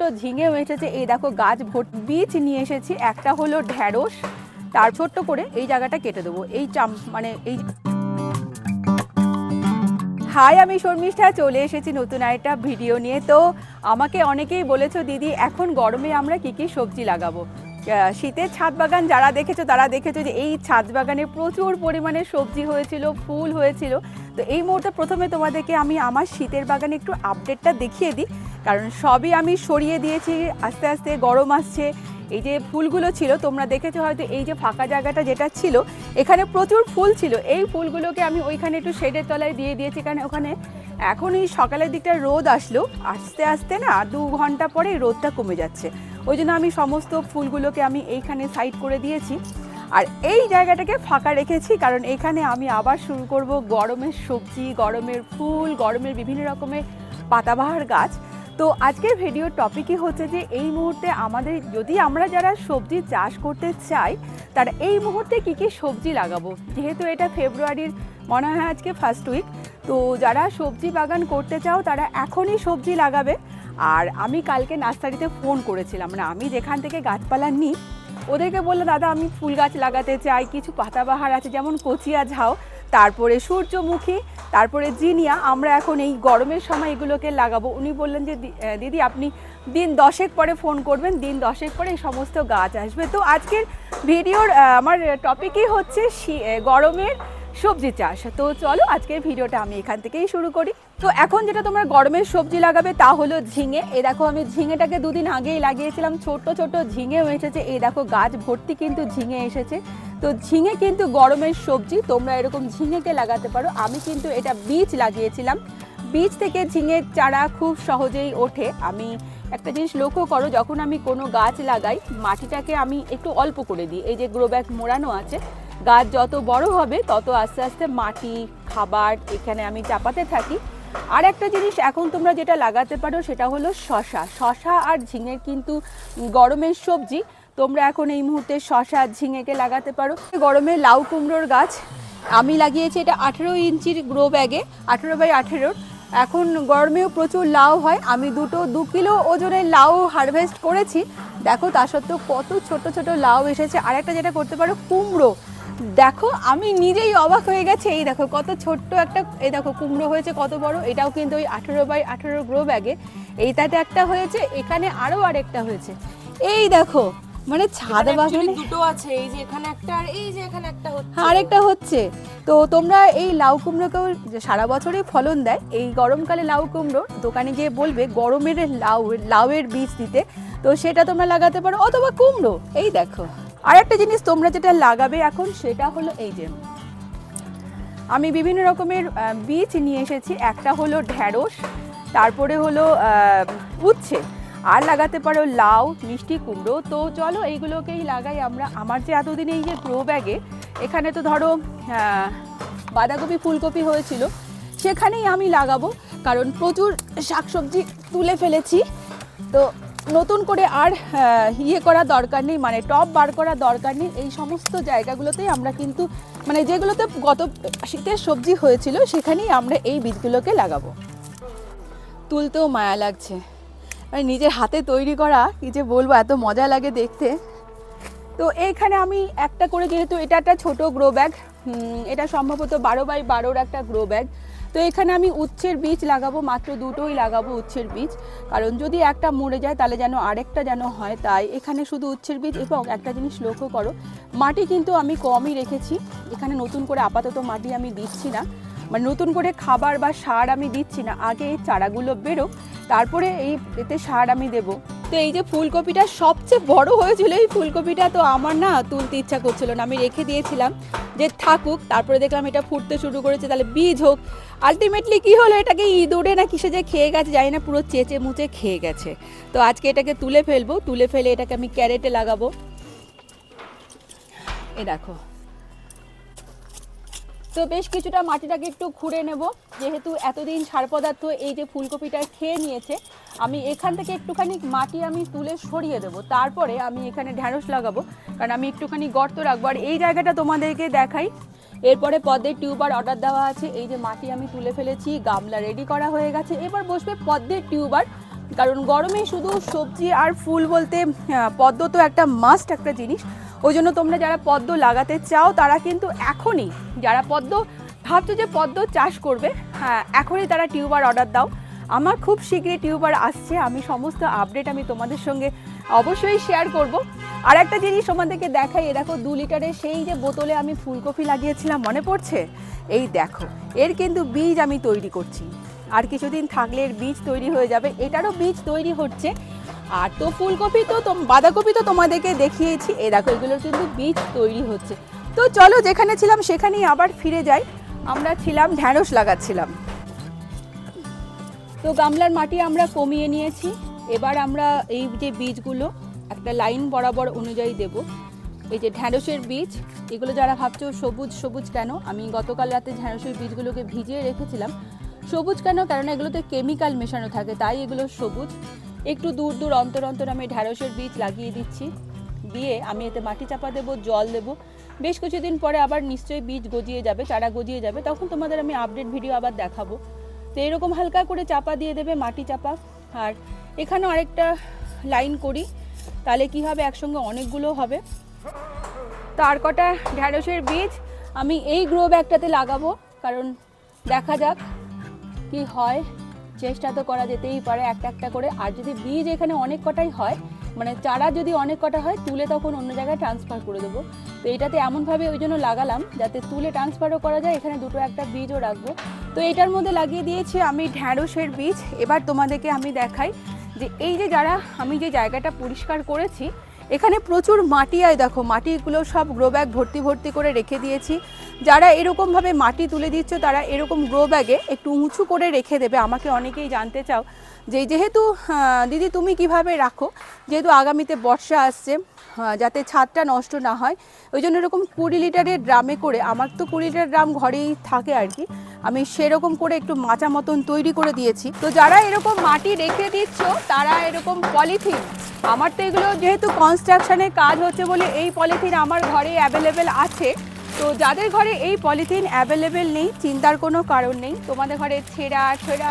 ছোট ঝিঙেও এসেছে এই দেখো গাছ ভোট, বীজ নিয়ে এসেছি। একটা হলো ঢ্যাঁড়স, তার ছোট্ট করে এই জায়গাটা কেটে দেবো। এই চাম মানে এই হাই, আমি শর্মিষ্ঠা, চলে এসেছি নতুন একটা ভিডিও নিয়ে। তো আমাকে অনেকেই বলেছ, দিদি, এখন গরমে আমরা কি কি সবজি লাগাবো? শীতের ছাদ বাগান যারা দেখেছ, তারা দেখেছ যে এই ছাদ বাগানে প্রচুর পরিমাণে সবজি হয়েছিল, ফুল হয়েছিল। তো এই মুহূর্তে প্রথমে তোমাদেরকে আমি আমার শীতের বাগানে একটু আপডেটটা দেখিয়ে দিই। কারণ সবই আমি সরিয়ে দিয়েছি, আস্তে আস্তে গরম আসছে। এই যে ফুলগুলো ছিল, তোমরা দেখেছ হয়তো এই যে ফাঁকা জায়গাটা যেটা ছিল, এখানে প্রচুর ফুল ছিল। এই ফুলগুলোকে আমি ওইখানে একটু শেডের তলায় দিয়ে দিয়েছি, কারণ ওখানে এখন এই সকালের দিকটা রোদ আসলো। আস্তে আস্তে না দু ঘণ্টা পরে রোদটা কমে যাচ্ছে। ওই জন্য আমি সমস্ত ফুলগুলোকে আমি এইখানে সাইড করে দিয়েছি। আর এই জায়গাটাকে ফাঁকা রেখেছি, কারণ এখানে আমি আবার শুরু করব গরমের সবজি, গরমের ফুল, গরমের বিভিন্ন রকমের পাতাবাহার গাছ। তো আজকের ভিডিওর টপিকই হচ্ছে যে এই মুহূর্তে আমাদের, যদি আমরা যারা সবজি চাষ করতে চাই, তারা এই মুহূর্তে কি কি সবজি লাগাবো? যেহেতু এটা ফেব্রুয়ারির মনে হয় আজকে ফার্স্ট উইক তো যারা সবজি বাগান করতে চাও, তারা এখনই সবজি লাগাবে। আর আমি কালকে নার্সারিতে ফোন করেছিলাম। মানে আমি যেখান থেকে গাছপালা নিই, ওদেরকে বলল দাদা, আমি ফুল গাছ লাগাতে চাই, কিছু পাতাবাহার আছে, যেমন কচিয়া ঝাও তারপরে সূর্যমুখী তারপরে জিনিয়া, আমরা এখন এই গরমের সময় এগুলোকে লাগাবো। উনি বললেন যে দিদি, আপনি দিন দশেক পরে ফোন করবেন, দিন দশেক পরে এই সমস্ত গাছ আসবে। তো আজকের ভিডিওর আমার টপিকই হচ্ছে গরমের সবজি চাষ। তো চলো আজকের ভিডিওটা আমি এখান থেকেই শুরু করি। তো এখন যেটা তোমরা গরমের সবজি লাগাবে তা হলো ঝিঙে। এ দেখো, আমি ঝিঙেটাকে দুদিন আগেই লাগিয়েছিলাম। ছোট ছোট ঝিঙেও এসেছে। এই দেখো, গাছ ভর্তি কিন্তু ঝিঙে এসেছে। তো ঝিঙে কিন্তু গরমের সবজি, তোমরা এরকম ঝিঙেকে লাগাতে পারো। আমি কিন্তু এটা বীজ লাগিয়েছিলাম। বীজ থেকে ঝিঙের চারা খুব সহজেই ওঠে। আমি একটা জিনিস লক্ষ্য করো, যখন আমি কোনো গাছ লাগাই, মাটিটাকে আমি একটু অল্প করে দিই। এই যে গ্রো ব্যাগ মোড়ানো আছে, গাছ যত বড় হবে, তত আস্তে আস্তে মাটি, খাবার এখানে আমি চাপাতে থাকি। আর একটা জিনিস, এখন তোমরা যেটা লাগাতে পারো, সেটা হলো শশা। শশা আর ঝিঙের কিন্তু গরমের সবজি তোমরা এখন এই মুহূর্তে শশা ঝিঙেকে লাগাতে পারো। গরমে লাউ কুমড়োর গাছ আমি লাগিয়েছি, এটা আঠেরো ইঞ্চির গ্রো ব্যাগে আঠেরো বাই আঠেরোর। এখন গরমেও প্রচুর লাউ হয়। আমি দুটো, দু কিলো ওজনের লাউ হারভেস্ট করেছি। দেখো তা সত্ত্বেও কত ছোট ছোট লাউ এসেছে। আর একটা যেটা করতে পারো, কুমড়ো। দেখো, আমি নিজেই অবাক হয়ে গেছি। এই দেখো, কত ছোট্ট একটা, এই দেখো, কুমড়ো হয়েছে, কত বড়। এটাও কিন্তু ওই আঠেরো বাই আঠেরো গ্রো ব্যাগে এইটাতে একটা হয়েছে, এখানে আরও আরেকটা হয়েছে। এই দেখো মানে ছাদ বাগানে দুটো আছে এই যে এখানে একটা আর এই যে এখানে একটা হচ্ছে। আরেকটা হচ্ছে। তো তোমরা এই লাউ কুমড়োকেও সারা বছরই ফলন দেয় এই গরমকালে লাউ কুমড়ো দোকানে গিয়ে বলবে গরমের লাউ লাউয়ের বীজ দিতে। তো সেটা তোমরা লাগাতে পারো অথবা কুমড়ো এই দেখো। আরেকটা জিনিস তোমরা যেটা লাগাবে এখন সেটা হলো এই যে আমি বিভিন্ন রকমের বীজ নিয়ে এসেছি। একটা হলো ঢ্যাঁড়স তারপরে হলো উচ্ছে। আর লাগাতে পারো লাউ, মিষ্টি কুমড়ো। তো চলো এইগুলোকেই লাগাই আমরা। আমার যে এতদিন এই যে গ্রো ব্যাগে, এখানে তো ধরো বাঁধাকপি, ফুলকপি হয়েছিল, সেখানেই আমি লাগাবো। কারণ প্রচুর শাকসবজি তুলে ফেলেছি। তো নতুন করে আর ইয়ে করা দরকার নেই মানে টপ বার করা দরকার নেই। এই সমস্ত জায়গাগুলোতেই আমরা কিন্তু মানে যেগুলোতে গত শীতের সবজি হয়েছিল, সেখানেই আমরা এই বীজগুলোকে লাগাবো। তুলতেও মায়া লাগছে। মানে নিজের হাতে তৈরি করা কি যে বলব, এত মজা লাগে দেখতে। তো এইখানে আমি একটা করে যেহেতু এটা একটা ছোটো গ্রো ব্যাগ এটা সম্ভবত বারো বাই বারোর একটা গ্রো ব্যাগ তো এখানে আমি উচ্ছের বীজ লাগাবো, মাত্র দুটোই লাগাবো উচ্ছের বীজ। কারণ যদি একটা মরে যায়, তাহলে যেন আরেকটা যেন হয়, তাই এখানে শুধু উচ্ছের বীজ এবং একটা জিনিস লক্ষ্য করো, মাটি কিন্তু আমি কমই রেখেছি। এখানে নতুন করে আপাতত মাটি আমি দিচ্ছি না। মানে নতুন করে খাবার বা সার আমি দিচ্ছি না, আগে এই চারাগুলো বেরোক, তারপরে এই এতে সার আমি দেব। তো এই যে ফুলকপিটা সবচেয়ে বড় হয়েছিল, এই ফুলকপিটা তো আমার না তুলতে ইচ্ছা করছিল না, আমি রেখে দিয়েছিলাম যে থাকুক, তারপরে দেখলাম এটা ফুটতে শুরু করেছে, তাহলে বীজ হোক। আলটিমেটলি কি হলো, এটাকে ইঁদুরে না কিসে যে খেয়ে গেছে জানি না, পুরো চেঁচে মুচে খেয়ে গেছে। তো আজকে এটাকে তুলে ফেলব, তুলে ফেলে এটাকে আমি ক্যারেটে লাগাবো। এ দেখো তো বেশ কিছুটা মাটিটাকে একটু খুঁড়ে নেব। যেহেতু এতদিন সার পদার্থ এই যে ফুলকপিটা খেয়ে নিয়েছে, আমি এখান থেকে একটুখানি মাটি আমি তুলে সরিয়ে দেব। তারপরে আমি এখানে ঢ্যাঁড়স লাগাবো, কারণ আমি একটুখানি গর্ত রাখব। আর এই জায়গাটা তোমাদেরকে দেখাই। এরপরে পদ্মের টিউবার অর্ডার দেওয়া আছে। এই যে মাটি আমি তুলে ফেলেছি, গামলা রেডি করা হয়ে গেছে। এবার বসবে পদ্মের টিউবার, কারণ গরমে শুধু সবজি আর ফুল বলতে পদ্ম তো একটা মাস্ট একটা জিনিস। ওই জন্য তোমরা যারা পদ্ম লাগাতে চাও, তারা কিন্তু এখনই যারা পদ্ম, ভাবছ যে পদ্ম চাষ করবে হ্যাঁ এখনই তারা টিউবার অর্ডার দাও। আমার খুব শীঘ্রই টিউবার আসছে, আমি সমস্ত আপডেট আমি তোমাদের সঙ্গে অবশ্যই শেয়ার করব। আর একটা জিনিস তোমাদেরকে দেখাই, এ দেখো দু লিটারের সেই যে বোতলে আমি ফুলকপি লাগিয়েছিলাম, মনে পড়ছে? এই দেখো, এর কিন্তু বীজ আমি তৈরি করছি। আর কিছুদিন থাকলে এর বীজ তৈরি হয়ে যাবে। এটারও বীজ তৈরি হচ্ছে আর তো ফুলকপি তো বাঁধাকপি তো তোমাদেরকে দেখিয়েছি। এই দেখো এগুলোর কিন্তু বীজ তৈরি হচ্ছে। তো চলো, যেখানে ছিলাম সেখানেই আবার ফিরে যাই। আমরা ছিলাম, ঢ্যাঁড়স লাগাচ্ছিলাম। তো গামলার মাটি আমরা কমিয়ে নিয়েছি। এবার আমরা এই যে বীজগুলো, একটা লাইন বরাবর অনুযায়ী দেব। এই যে ঢ্যাঁড়সের বীজ, এগুলো যারা ভাবছ সবুজ সবুজ কেন? আমি গতকাল রাতে ঢ্যাঁড়সের বীজগুলোকে ভিজিয়ে রেখেছিলাম। সবুজ কেন? কারণ এগুলোতে কেমিক্যাল মেশানো থাকে, তাই এগুলো সবুজ। একটু দূর দূর, অন্তর অন্তর আমি ঢ্যাঁড়সের বীজ লাগিয়ে দিচ্ছি। দিয়ে আমি এতে মাটি চাপা দেবো, জল দেবো। বেশ কিছুদিন পরে আবার নিশ্চয়ই বীজ গজিয়ে যাবে, চারা গজিয়ে যাবে। তখন তোমাদের আমি আপডেট ভিডিও আবার দেখাবো। তো এরকম হালকা করে চাপা দিয়ে দেবে মাটি চাপা। আর এখানেও আরেকটা লাইন করি, তাহলে কি হবে? একসঙ্গে অনেকগুলো হবে। তার কটা ঢ্যাঁড়সের বীজ আমি এই গ্রো ব্যাগটাতে লাগাবো। কারণ দেখা যাক কি হয়। চেষ্টা তো করা যেতেই পারে একটা একটা করে। আর যদি বীজ এখানে অনেক কটাই হয় মানে চারা যদি অনেক কটা হয়, তুলে তখন অন্য জায়গায় ট্রান্সফার করে দেবো। তো এটাতে এমনভাবে ওই জন্য লাগালাম, যাতে তুলে ট্রান্সফারও করা যায়, এখানে দুটো একটা বীজও রাখব। তো এটার মধ্যে লাগিয়ে দিয়েছি আমি ঢ্যাঁড়সের বীজ। এবার তোমাদেরকে আমি দেখাই যে এই যে যারা আমি যে জায়গাটা পরিষ্কার করেছি এখানে প্রচুর মাটি আয় দেখো মাটিগুলো সব গ্রো ব্যাগ ভর্তি ভর্তি করে রেখে দিয়েছি। যারা এরকমভাবে মাটি তুলে দিচ্ছ, তারা এরকম গ্রো ব্যাগে একটু উঁচু করে রেখে দেবে। আমাকে অনেকেই জানতে চাও যে যেহেতু দিদি তুমি কীভাবে রাখো? যেহেতু আগামীতে বর্ষা আসছে যাতে ছাদটা নষ্ট না হয়, ওই জন্য এরকম কুড়ি লিটারের ড্রামে করে, আমার তো কুড়ি লিটার ড্রাম ঘরেই থাকে আর কি, আমি সেরকম করে একটু মাচা মতন তৈরি করে দিয়েছি। তো যারা এরকম মাটি রেখে দিচ্ছ, তারা এরকম পলিথিন, আমার তো এগুলো যেহেতু কনস্ট্রাকশনের কাজ হচ্ছে বলে এই পলিথিন আমার ঘরে অ্যাভেলেবেল আছে, তো যাদের ঘরে এই পলিথিন অ্যাভেলেবেল নেই, চিন্তার কোনো কারণ নেই, তোমাদের ঘরে ছেঁড়া ছেঁড়া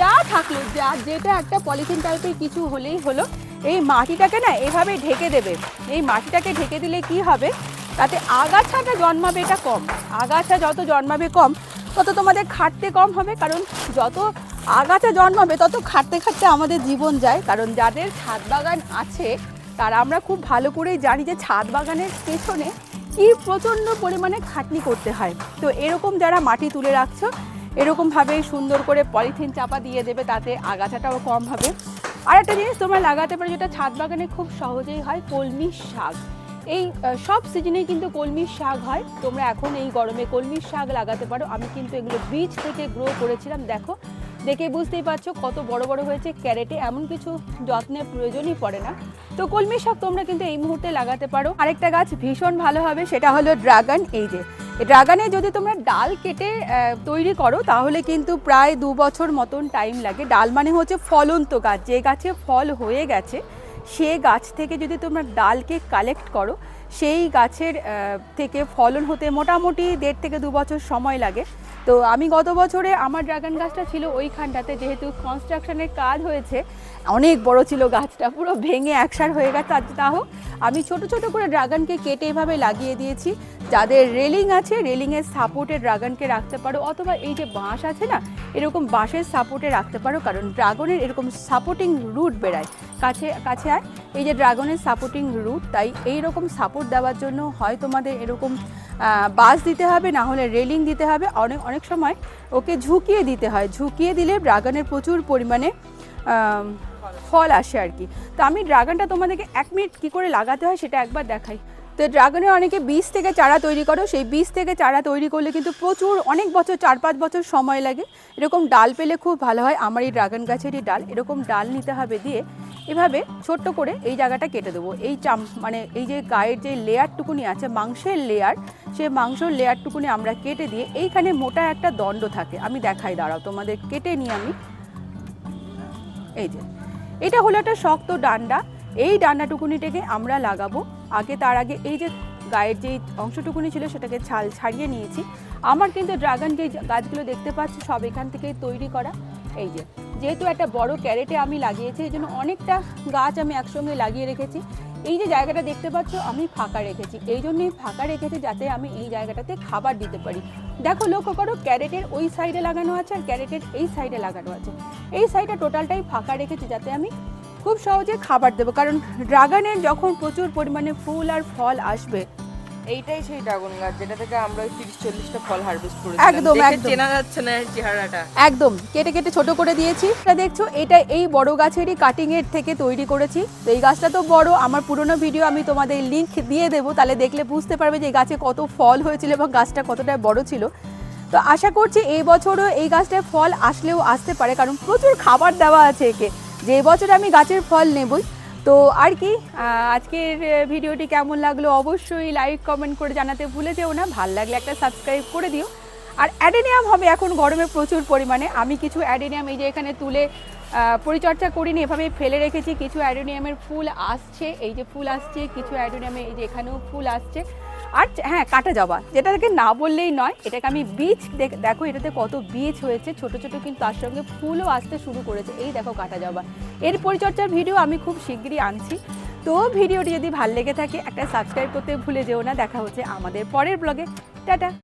যা থাকল, যা যেটা একটা পলিথিন টাইপের কিছু হলেই হলো, এই মাটিটাকে না এভাবে ঢেকে দেবে। এই মাটিটাকে ঢেকে দিলে কি হবে? তাতে আগাছাটা জন্মাবে এটা কম। আগাছা যত জন্মাবে কম, তত তোমাদের খাটতে কম হবে, কারণ যত আগাছা জন্মাবে, তত খাটতে খাটতে আমাদের জীবন যায়। কারণ যাদের ছাদ বাগান আছে, তারা আমরা খুব ভালো করেই জানি যে ছাদ বাগানের পেছনে কি প্রচণ্ড পরিমাণে খাটনি করতে হয়। তো এরকম যারা মাটি তুলে রাখছো এরকমভাবে সুন্দর করে পলিথিন চাপা দিয়ে দেবে, তাতে আগাছাটাও কম হবে। আর একটা জিনিস তোমরা লাগাতে পারো, যেটা ছাদ বাগানে খুব সহজেই হয়, কলমি শাক। এই সব সিজনেই কিন্তু কলমির শাক হয়। তোমরা এখন এই গরমে কলমির শাক লাগাতে পারো। আমি কিন্তু এগুলো বীজ থেকে গ্রো করেছিলাম, দেখো। দেখে বুঝতেই পারছ কত বড় বড় হয়েছে ক্যারেটে, এমন কিছু যত্নের প্রয়োজনই পড়ে না। তো কলমি শাক তোমরা কিন্তু এই মুহূর্তে লাগাতে পারো। আরেকটা গাছ ভীষণ ভালো হবে, সেটা হলো ড্রাগন, এই যে ড্রাগনে যদি তোমরা ডাল কেটে তৈরি করো, তাহলে কিন্তু প্রায় দু বছর মতন টাইম লাগে। ডাল মানে হচ্ছে ফলন্ত গাছ। যে গাছে ফল হয়ে গেছে, সে গাছ থেকে যদি তোমরা ডালকে কালেক্ট করো সেই গাছের থেকে ফলন হতে মোটামুটি দেড় থেকে দু বছর সময় লাগে। তো আমি গত বছরে আমার ড্রাগন গাছটা ছিল ওইখানটাতে, যেহেতু কনস্ট্রাকশনের কাজ হয়েছে, অনেক বড় ছিল গাছটা, পুরো ভেঙে একসার হয়ে গেছে। আর তা হোক, আমি ছোট ছোট করে ড্রাগনকে কেটে এভাবে লাগিয়ে দিয়েছি। যাদের রেলিং আছে, রেলিংয়ের সাপোর্টে ড্রাগনকে রাখতে পারো, অথবা এই যে বাঁশ আছে না, এরকম বাঁশের সাপোর্টে রাখতে পারো, কারণ ড্রাগনের এরকম সাপোর্টিং রুট বেড়ায়, কাছে কাছে আয়। এই যে ড্রাগনের সাপোর্টিং রুট, তাই এই রকম সাপোর্ট দেওয়ার জন্য হয় তোমাদের এরকম বাঁশ দিতে হবে, না হলে রেলিং দিতে হবে, অনেক অনেক সময় ওকে ঝুঁকিয়ে দিতে হয়। ঝুঁকিয়ে দিলে ড্রাগনের প্রচুর পরিমাণে ফল আসে আর কি। তো আমি ড্রাগনটা তোমাদেরকে এক মিনিট কী করে লাগাতে হয় সেটা একবার দেখাই। তো ড্রাগনের অনেকে বীজ থেকে চারা তৈরি করো, সেই বীজ থেকে চারা তৈরি করলে কিন্তু প্রচুর, অনেক বছর, চার পাঁচ বছর সময় লাগে। এরকম ডাল পেলে খুব ভালো হয়, আমার এই ড্রাগন গাছেরই ডাল। এরকম ডাল নিতে হবে দিয়ে এভাবে ছোট্ট করে এই জায়গাটা কেটে দেবো। এই চাম মানে এই যে গায়ের যে লেয়ারটুকুনি আছে, মাংসের লেয়ার সেই মাংসর লেয়ারটুকুনি আমরা কেটে দিয়ে এইখানে মোটা একটা দণ্ড থাকে। আমি দেখাই, দাঁড়াও, তোমাদের কেটে নিই আমি। এই যে, এটা হলো একটা শক্ত ডান্ডা। এই ডান্ডাটুকুনিটাকে আমরা লাগাবো। আগে তার আগে এই যে গায়ের যে অংশটুকুনি ছিল, সেটাকে ছাল ছাড়িয়ে নিয়েছি। আমার কিন্তু ড্রাগন যে গাছগুলো দেখতে পাচ্ছি, সব এখান থেকেই তৈরি করা। এই যে যেহেতু একটা বড় ক্যারেটে আমি লাগিয়েছি, এই জন্য অনেকটা গাছ আমি একসঙ্গে লাগিয়ে রেখেছি। এই যে জায়গাটা দেখতে পাচ্ছ, আমি ফাঁকা রেখেছি। এই জন্যই ফাঁকা রেখেছি যাতে আমি এই জায়গাটাতে খাবার দিতে পারি। দেখো, লক্ষ্য করো, ক্যারেটের ওই সাইডে লাগানো আছে আর ক্যারেটের এই সাইডে লাগানো আছে। এই সাইডটা টোটালটাই ফাঁকা রেখেছি যাতে আমি খুব সহজে খাবার দেবো। কারণ ড্রাগনের যখন প্রচুর পরিমাণে ফুল আর ফল আসবে এইটাই সেই ড্রাগন গাছ যেটা থেকে আমরা ওই তিরিশ চল্লিশটা ফল হারভেস্ট করেছি একদম, একদম। চেনা যাচ্ছে না চেহারাটা। একদম কেটে কেটে ছোট করে দিয়েছি। এটা দেখছ এটা এই বড় গাছেরই কাটিং এর থেকে তৈরি করেছি। তো এই গাছটা তো বড় আমার পুরনো ভিডিও আমি তোমাদের লিংক দিয়ে দেবো তাহলে দেখলে বুঝতে পারবে যে গাছে কত ফল হয়েছিল এবং গাছটা কতটা বড় ছিল। তো আশা করছি এই বছরও এই গাছটায় ফল আসলেও আসতে পারে কারণ প্রচুর খাবার দেওয়া আছে একে। যে বছর আমি গাছের ফল নেবই তো আর কি আজকের ভিডিওটি কেমন লাগল অবশ্যই লাইক কমেন্ট করে জানাতে ভুলে যেও না। ভালো লাগলে একটা সাবস্ক্রাইব করে দিও। আর অ্যাডেনিয়াম হবে এখন গরমে প্রচুর পরিমাণে। আমি কিছু অ্যাডেনিয়াম এই যে এখানে তুলে পরিচর্যা করিনি, এভাবেই ফেলে রেখেছি। কিছু অ্যাডেনিয়ামের ফুল আসছে, এই যে ফুল আসছে, কিছু অ্যাডেনিয়ামে এই যে এখানেও ফুল আসছে। আর হ্যাঁ কাটা জবা। যেটাকে না বললেই নয়, এটাকে আমি বীজ দেখ- দেখো এটাতে কত বীজ হয়েছে। ছোট ছোট কিন্তু তার সঙ্গে ফুলও আসতে শুরু করেছে। এই দেখো কাটা জবা। এর পরিচর্যার ভিডিও আমি খুব শিগগিরই আনছি। তো ভিডিওটি যদি ভালো লেগে থাকে, একটা সাবস্ক্রাইব করতে ভুলে যেও না। দেখা হচ্ছে আমাদের পরের ব্লগে টাটা!